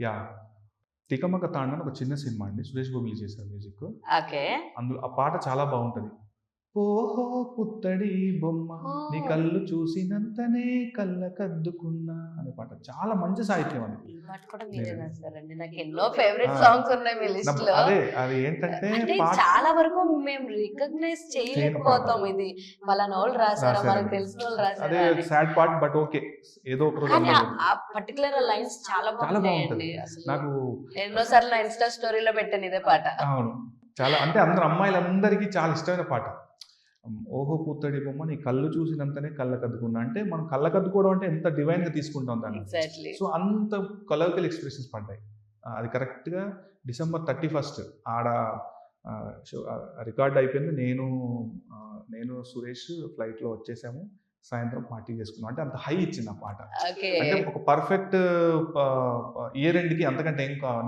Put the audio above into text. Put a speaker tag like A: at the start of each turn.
A: Yeah. తికమక తాండ అని ఒక చిన్న సినిమా అండి. సురేష్ గోగులు చేశారు మ్యూజిక్.
B: ఓకే.
A: అందులో ఆ పాట చాలా బాగుంటది. ఓహో పుత్తడి బొమ్మ నీ కళ్ళు చూసినంతనే కళ్ళ కద్దుకున్నా అనే పాట. చాలా మంచి సాహిత్యం అది. అదే అది ఏంటంటే
B: చాలా వరకు మేము రికగ్నైజ్ చేయలేకపోతాం ఇది. పలానా వాళ్ళు
A: రాశారు.
B: మనకు తెలిసిన వాళ్ళు
A: అదే
B: రాసారా అని.
A: సాడ్ పార్ట్ బట్ ఓకే ఏదో ఒక రోజు
B: ఆ పర్టికులర్ లైన్స్ చాలా. అసలు
A: నాకు
B: ఎన్నోసార్లు నా ఇన్స్టా స్టోరీలో పెట్టాను ఇదే పాట.
A: అవును. చాలా అంటే అందరు అమ్మాయిలందరికీ చాలా ఇష్టమైన పాట. ఓహో పుత్తడి బొమ్మ నీ కళ్ళు చూసినంతనే కళ్ళ కద్దుకున్నా అంటే మనం కళ్ళ కద్దుకోవడం అంటే ఎంత డివైన్గా తీసుకుంటాం దాన్ని. సో అంత కలర్కల్ ఎక్స్ప్రెషన్స్ పడ్డాయి. అది కరెక్ట్గా డిసెంబర్ థర్టీ ఫస్ట్ ఆడ రికార్డ్ అయిపోయింది. నేను నేను సురేష్ ఫ్లైట్లో వచ్చేసాము. సాయంత్రం పార్టీ చేసుకున్నాం. అంటే అంత హై ఇచ్చింది ఆ పాట. అంటే ఒక పర్ఫెక్ట్ ఇయర్ ఎండ్కి అంతకంటే ఏం కావాలి?